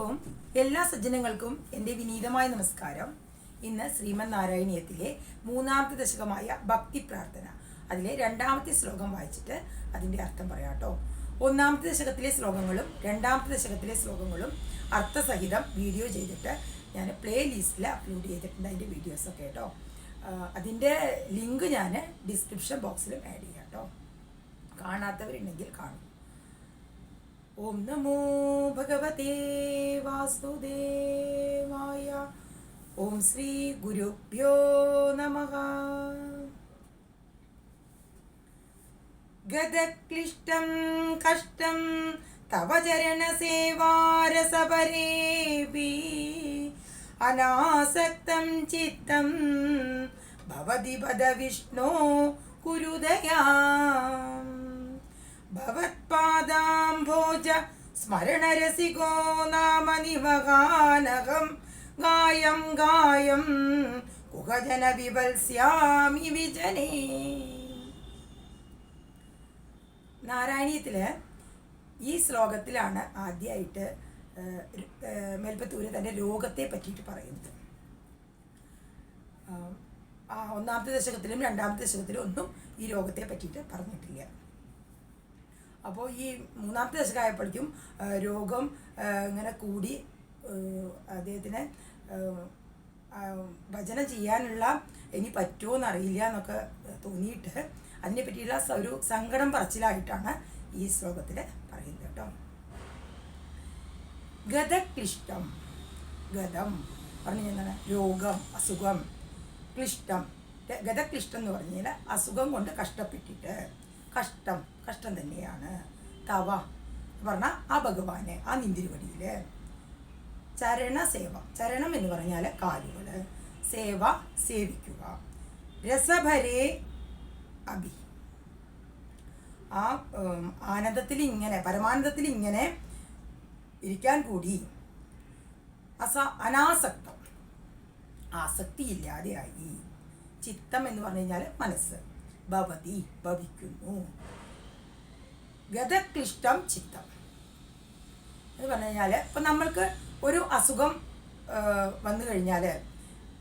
ഓം എല്ലാ സജ്ജനങ്ങൾക്കും എന്റെ വിനീതമായ നമസ്കാരം. ഇന്ന് ശ്രീമൻ നാരായണീയത്തിലെ മൂന്നാമത്തെ ദശകമായ ഭക്തി പ്രാർത്ഥന. അതിലെ രണ്ടാമത്തെ ശ്ലോകം വായിച്ചിട്ട് അതിന്റെ അർത്ഥം പറയാം കേട്ടോ. ഒന്നാമത്തെ ദശകത്തിലെ ശ്ലോകങ്ങളും രണ്ടാമത്തെ ദശകത്തിലെ ശ്ലോകങ്ങളും അർത്ഥസഹിതം വീഡിയോ ചെയ്തിട്ട് ഞാൻ പ്ലേ ലിസ്റ്റിൽ അപ്ലോഡ് ചെയ്തിട്ടുണ്ട് അതിന്റെ വീഡിയോസൊക്കെ കേട്ടോ. അതിന്റെ ലിങ്ക് ഞാൻ ഡിസ്ക്രിപ്ഷൻ ബോക്സിലും ആഡ് ചെയ്യാം കേട്ടോ. കാണാത്തവരുണ്ടെങ്കിൽ കാണും. ഓം നമോ ഭഗവതേ വാസുദേവായ. ഓം ശ്രീ ഗുരുഭ്യോ നമഃ. ഗതക്ലിഷ്ടം കഷ്ടം തവ ചരണസേവാരസപരേപി അനാസക്തം ചിത്തം ഭവതി പദ വിഷ്ണോ കുരുദയാം. ഭവത്പാദാംഭോജ സ്മരണരസികോ നാമ ഗായം ഗായം കുഹജന വിവത്സ്യാമി വിജനേ നാരായണീയത്തിൽ ഈ ശ്ലോകത്തിലാണ് ആദ്യമായിട്ട് മേൽപ്പത്തൂര് തന്റെ രോഗത്തെ പറ്റിയിട്ട് പറയുന്നത്. ഒന്നാമത്തെ ദശകത്തിലും രണ്ടാമത്തെ ദശകത്തിലും ഒന്നും ഈ രോഗത്തെ പറ്റിയിട്ട് പറഞ്ഞിട്ടില്ല. അപ്പോൾ ഈ മൂന്നാമത്തെ ദശകമായപ്പോഴേക്കും രോഗം ഇങ്ങനെ കൂടി അദ്ദേഹത്തിന് ഭജന ചെയ്യാനുള്ള ഇനി പറ്റുമോ എന്നറിയില്ല എന്നൊക്കെ തോന്നിയിട്ട് അതിനെ പറ്റിയുള്ള ഒരു സങ്കടം പറച്ചിലായിട്ടാണ് ഈ ശ്ലോകത്തിൽ പറയുന്നത് കേട്ടോ. ഗതക്ലിഷ്ടം ഗതം. പറഞ്ഞു എന്താണ്? രോഗം അസുഖം. ക്ലിഷ്ടം. ഗതക്ലിഷ്ടം എന്ന് പറഞ്ഞാൽ അസുഖം കൊണ്ട് കഷ്ടപ്പെട്ടിട്ട് കഷ്ടം. കഷ്ടം തന്നെയാണ്. തവ പറഞ്ഞ ആ ഭഗവാനെ ആ നിന്തിരുവടിയിൽ ചരണ സേവ. ചരണം എന്ന് പറഞ്ഞാൽ കാലുകൾ സേവ സേവിക്കുക. രസഭരേ അഭി. ആ ആനന്ദത്തിൽ ഇങ്ങനെ പരമാനന്ദത്തിൽ ഇങ്ങനെ ഇരിക്കാൻ കൂടി. അസ അനാസക്തം. ആസക്തി ഇല്ലാതെയായി ചിത്തം എന്ന് പറഞ്ഞു കഴിഞ്ഞാൽ മനസ്സ്. ഭവതി ഭവിക്കുന്നു. ഗതക്ലിഷ്ടം ചിത്തം. എന്ന് പറഞ്ഞു കഴിഞ്ഞാൽ ഇപ്പം നമ്മൾക്ക് ഒരു അസുഖം വന്നു കഴിഞ്ഞാൽ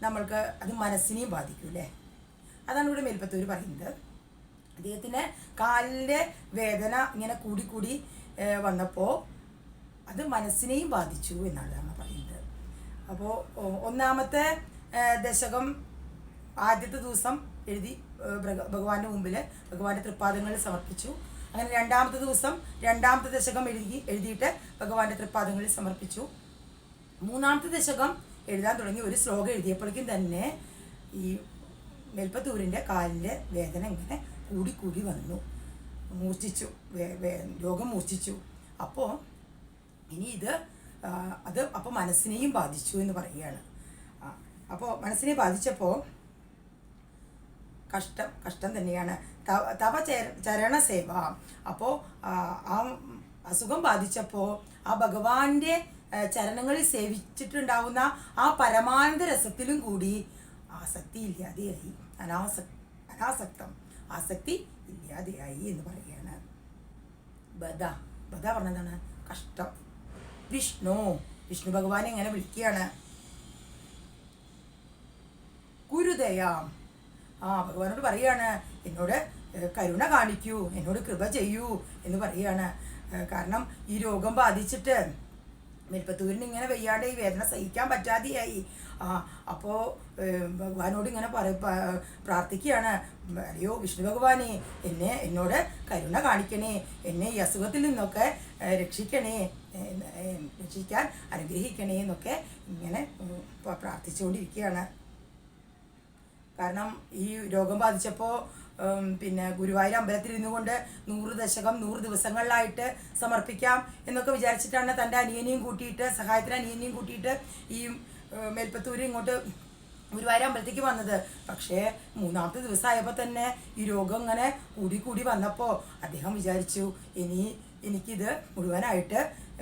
നമ്മൾക്ക് അത് മനസ്സിനെയും ബാധിക്കും അല്ലേ? അതാണ് ഇവിടെ മേൽപ്പത്തൂർ പറയുന്നത്. അദ്ദേഹത്തിന് കാലിന്റെ വേദന ഇങ്ങനെ കൂടി കൂടി വന്നപ്പോൾ അത് മനസ്സിനെയും ബാധിച്ചു എന്നാണ് പറയുന്നത്. അപ്പോൾ ഒന്നാമത്തെ ദശകം ആദ്യത്തെ ദിവസം എഴുതി ഭഗവാന്റെ മുമ്പിൽ ഭഗവാന്റെ തൃപ്പാദങ്ങളിൽ സമർപ്പിച്ചു. അങ്ങനെ രണ്ടാമത്തെ ദിവസം രണ്ടാമത്തെ ദശകം എഴുതി എഴുതിയിട്ട് ഭഗവാന്റെ തൃപ്പാദങ്ങളിൽ സമർപ്പിച്ചു. മൂന്നാമത്തെ ദശകം എഴുതാൻ തുടങ്ങി. ഒരു ശ്ലോകം എഴുതിയപ്പോഴേക്കും തന്നെ ഈ മെൽപ്പത്തൂരിന്റെ കാലിന്റെ വേദന ഇങ്ങനെ കൂടി കൂടി വന്നു. മൂർച്ഛിച്ചു. രോഗം മൂർച്ഛിച്ചു. അപ്പോൾ ഇനി ഇത് അത് അപ്പോൾ മനസ്സിനെയും ബാധിച്ചു എന്ന് പറയുകയാണ്. അപ്പോൾ മനസ്സിനെ ബാധിച്ചപ്പോൾ കഷ്ടം കഷ്ടം തന്നെയാണ്. തവ ചര- സേവ അപ്പോൾ ആ അസുഖം ബാധിച്ചപ്പോൾ ആ ഭഗവാന്റെ ചരണങ്ങളിൽ സേവിച്ചിട്ടുണ്ടാവുന്ന ആ പരമാനന്ദ രസത്തിലും കൂടി ആസക്തി ഇല്ലാതെയായി. അനാസക് അനാസക്തം. ആസക്തി ഇല്ലാതെയായി എന്ന് പറയുകയാണ്. ബദ ബദ പറഞ്ഞതാണ് കഷ്ടം. വിഷ്ണു. വിഷ്ണു ഭഗവാനെ എങ്ങനെ വിളിക്കുകയാണ്. ഗുരുദയാം. ആ ഭഗവാനോട് പറയാണ് എന്നോട് കരുണ കാണിക്കൂ എന്നോട് കൃപ ചെയ്യൂ എന്ന് പറയാണ്. കാരണം ഈ രോഗം ബാധിച്ചിട്ട് മെൽപ്പത്തൂരിന് ഇങ്ങനെ വയ്യാണ്ട് ഈ വേദന സഹിക്കാൻ പറ്റാതെയായി. ആ അപ്പോൾ ഭഗവാനോട് ഇങ്ങനെ പറ പ്രാർത്ഥിക്കുകയാണ് അയ്യോ വിഷ്ണു ഭഗവാനെ എന്നെ എന്നോട് കരുണ കാണിക്കണേ എന്നെ ഈ അസുഖത്തിൽ നിന്നൊക്കെ രക്ഷിക്കണേ രക്ഷിക്കാൻ അനുഗ്രഹിക്കണേ എന്നൊക്കെ ഇങ്ങനെ പ്രാർത്ഥിച്ചുകൊണ്ടിരിക്കുകയാണ്. കാരണം ഈ രോഗം ബാധിച്ചപ്പോൾ പിന്നെ ഗുരുവായൂർ അമ്പലത്തിൽ ഇരുന്നു കൊണ്ട് നൂറ് ദശകം നൂറ് ദിവസങ്ങളിലായിട്ട് സമർപ്പിക്കാം എന്നൊക്കെ വിചാരിച്ചിട്ടാണ് തന്റെ അനിയനെയും കൂട്ടിയിട്ട് സഹായത്തിന് അനിയനെയും കൂട്ടിയിട്ട് ഈ മേൽപ്പത്തൂര് ഇങ്ങോട്ട് ഗുരുവായൂർ അമ്പലത്തേക്ക് വന്നത്. പക്ഷേ മൂന്നാമത്തെ ദിവസമായപ്പോൾ തന്നെ ഈ രോഗം ഇങ്ങനെ കൂടി കൂടി വന്നപ്പോൾ അദ്ദേഹം വിചാരിച്ചു ഇനി എനിക്കിത് മുഴുവനായിട്ട്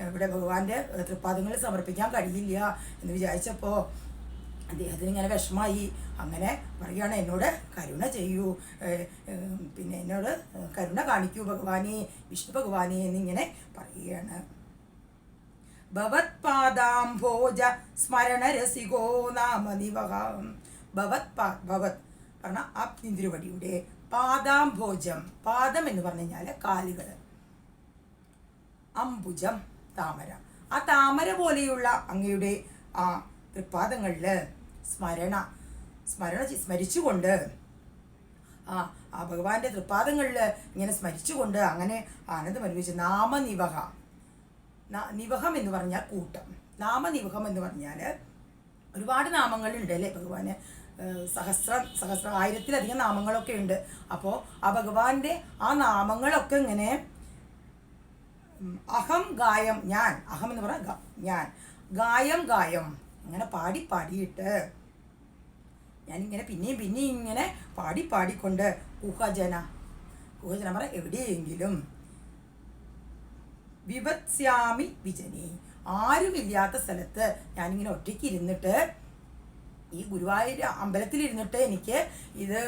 ഇവിടെ ഭഗവാന്റെ തൃപ്പാദങ്ങളിൽ സമർപ്പിക്കാൻ കഴിയില്ല എന്ന് വിചാരിച്ചപ്പോൾ അദ്ദേഹത്തിന് ഇങ്ങനെ വിഷമായി. അങ്ങനെ പറയുകയാണ് എന്നോട് കരുണ ചെയ്യൂ. പിന്നെ എന്നോട് കരുണ കാണിക്കൂ ഭഗവാനെ വിഷ്ണു ഭഗവാനെ എന്നിങ്ങനെ പറയുകയാണ്. ഭവത്പാദാംഭോജ സ്മരണരസികോ നാമ നിവഹം. ഭവത് പാ ഭവത് പറഞ്ഞ ആ തിരുവടിയുടെ പാദാംഭോജം പാദം എന്ന് പറഞ്ഞു കഴിഞ്ഞാൽ കാലുകൾ അംബുജം താമര. ആ താമര പോലെയുള്ള അങ്ങയുടെ ആ തൃപ്പാദങ്ങളിൽ സ്മരണ. സ്മരണ സ്മരിച്ചുകൊണ്ട്. ആ ആ ഭഗവാന്റെ തൃപ്പാദങ്ങളിൽ ഇങ്ങനെ സ്മരിച്ചുകൊണ്ട് അങ്ങനെ ആനന്ദം അനുഭവിച്ച് നാമനിവഹ നിവഹം എന്ന് പറഞ്ഞാൽ കൂട്ടം. നാമനിവഹം എന്ന് പറഞ്ഞാൽ ഒരുപാട് നാമങ്ങളുണ്ട് അല്ലേ ഭഗവാന്? സഹസ്ര സഹസ്ര ആയിരത്തിലധികം നാമങ്ങളൊക്കെ ഉണ്ട്. അപ്പോൾ ആ ഭഗവാന്റെ ആ നാമങ്ങളൊക്കെ ഇങ്ങനെ അഹം ഗായം ഞാൻ. അഹം എന്ന് പറഞ്ഞാൽ ഞാൻ. ഗായം ഗായം. അങ്ങനെ പാടി പാടിയിട്ട് ഞാനിങ്ങനെ പിന്നെയും പിന്നെയും ഇങ്ങനെ പാടി പാടിക്കൊണ്ട് കുഹജന കുഹജന പറ എവിടെയെങ്കിലും വിവത്സ്യാമി വിജനി ആരുമില്ലാത്ത സ്ഥലത്ത് ഞാനിങ്ങനെ ഒറ്റയ്ക്ക് ഇരുന്നിട്ട് ഈ ഗുരുവായൂർ അമ്പലത്തിലിരുന്നിട്ട് എനിക്ക് ഇത്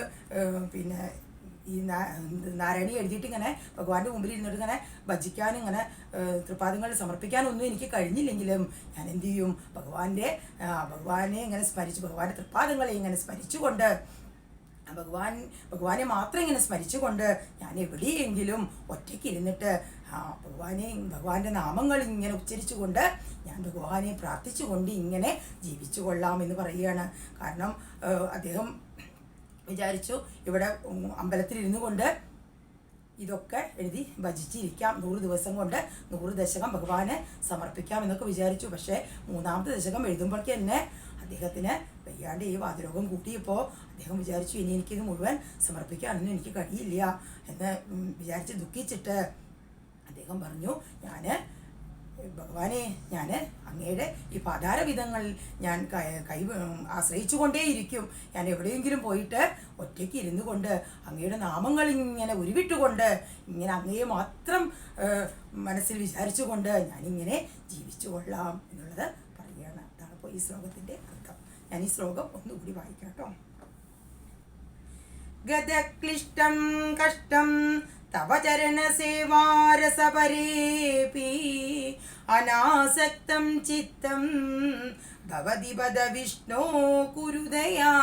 പിന്നെ ഈ നാരായണി എഴുതിയിട്ട് ഇങ്ങനെ ഭഗവാന്റെ മുമ്പിൽ ഇരുന്നിട്ട് ഇങ്ങനെ ഭജിക്കാനും ഇങ്ങനെ തൃപ്പാദങ്ങൾ സമർപ്പിക്കാനൊന്നും എനിക്ക് കഴിഞ്ഞില്ലെങ്കിലും ഞാൻ എന്ത് ചെയ്യും? ഭഗവാന്റെ ഭഗവാനെ ഇങ്ങനെ സ്മരിച്ച് ഭഗവാന്റെ തൃപ്പാദങ്ങളെ ഇങ്ങനെ സ്മരിച്ചുകൊണ്ട് ഭഗവാൻ ഭഗവാനെ മാത്രം ഇങ്ങനെ സ്മരിച്ചുകൊണ്ട് ഞാൻ എവിടെയെങ്കിലും ഒറ്റയ്ക്ക് ഇരുന്നിട്ട് ഭഗവാനെ ഭഗവാന്റെ നാമങ്ങൾ ഇങ്ങനെ ഉച്ചരിച്ചുകൊണ്ട് ഞാൻ ഭഗവാനെ പ്രാർത്ഥിച്ചുകൊണ്ട് ഇങ്ങനെ ജീവിച്ചു കൊള്ളാം എന്ന് പറയുകയാണ്. കാരണം അദ്ദേഹം വിചാരിച്ചു. ഇവിടെ അമ്പലത്തിലിരുന്നു കൊണ്ട് ഇതൊക്കെ എഴുതി ഭജിച്ചിരിക്കാം. നൂറ് ദിവസം കൊണ്ട് നൂറ് ദശകം ഭഗവാനെ സമർപ്പിക്കാം എന്നൊക്കെ വിചാരിച്ചു. പക്ഷേ മൂന്നാമത്തെ ദശകം എഴുതുമ്പോഴേക്ക് തന്നെ അദ്ദേഹത്തിന് വയ്യാണ്ട് ഈ വാതരോഗം കൂട്ടിയപ്പോൾ അദ്ദേഹം വിചാരിച്ചു ഇനി എനിക്കിത് മുഴുവൻ സമർപ്പിക്കാനൊന്നും എനിക്ക് കഴിയില്ല എന്ന് വിചാരിച്ച് ദുഃഖിച്ചിട്ട് അദ്ദേഹം പറഞ്ഞു ഞാൻ ഭഗവാനെ ഞാൻ അങ്ങയുടെ ഈ പാതാരവിധങ്ങളിൽ ഞാൻ കൈ- ആശ്രയിച്ചുകൊണ്ടേയിരിക്കും ആശ്രയിച്ചു കൊണ്ടേയിരിക്കും ഞാൻ എവിടെയെങ്കിലും പോയിട്ട് ഒറ്റയ്ക്ക് ഇരുന്നു കൊണ്ട് അങ്ങയുടെ നാമങ്ങൾ ഇങ്ങനെ ഉരുവിട്ടുകൊണ്ട് ഇങ്ങനെ അങ്ങയെ മാത്രം മനസ്സിൽ മനസ്സിൽ വിചാരിച്ചുകൊണ്ട് ഞാനിങ്ങനെ ജീവിച്ചു കൊള്ളാം എന്നുള്ളത് പറയുകയാണ്. അതാണ് ഇപ്പോൾ ഈ ശ്ലോകത്തിന്റെ അർത്ഥം. ഞാൻ ഈ ശ്ലോകം ഒന്നുകൂടി വായിക്കാം കേട്ടോ. ഗതക്ലിഷ്ടം കഷ്ടം തവ ചരണസേവാരസപരേപി അനാസക്തം ചിത്തം ഭവതി പദ വിഷ്ണോ കുരുദയാ.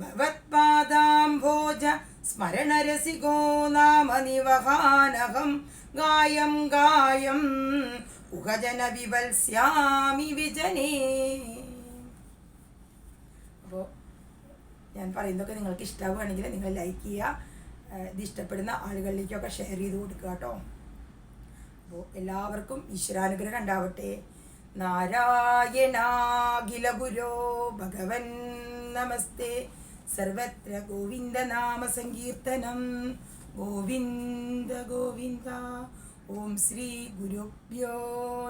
ഭവത്പാദാംഭോജ സ്മരണരസികോ നാമ നിവഹാനഹം ഗായം ഗായം ഉഹജന വിവത്സ്യാമി വിജനേ. അപ്പോൾ ഞാൻ പറയുന്നതൊക്കെ നിങ്ങൾക്ക് ഇഷ്ടമാവുകയാണെങ്കിൽ നിങ്ങൾ ലൈക്ക് ചെയ്യുക ഇത് ഇഷ്ടപ്പെടുന്ന ആളുകളിലേക്കൊക്കെ ഷെയർ ചെയ്ത് കൊടുക്കുക കേട്ടോ. അപ്പോൾ എല്ലാവർക്കും ഈശ്വരാനുഗ്രഹം ഉണ്ടാവട്ടെ. നാരായണാഖില ഗുരോ ഭഗവൻ നമസ്തേ. സർവത്ര ഗോവിന്ദ നാമ സങ്കീർത്തനം ഗോവിന്ദ ഗോവിന്ദ. ഓം ശ്രീ ഗുരുഭ്യോ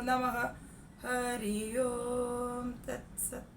നമ. ഹരി ഓം തത്സത്.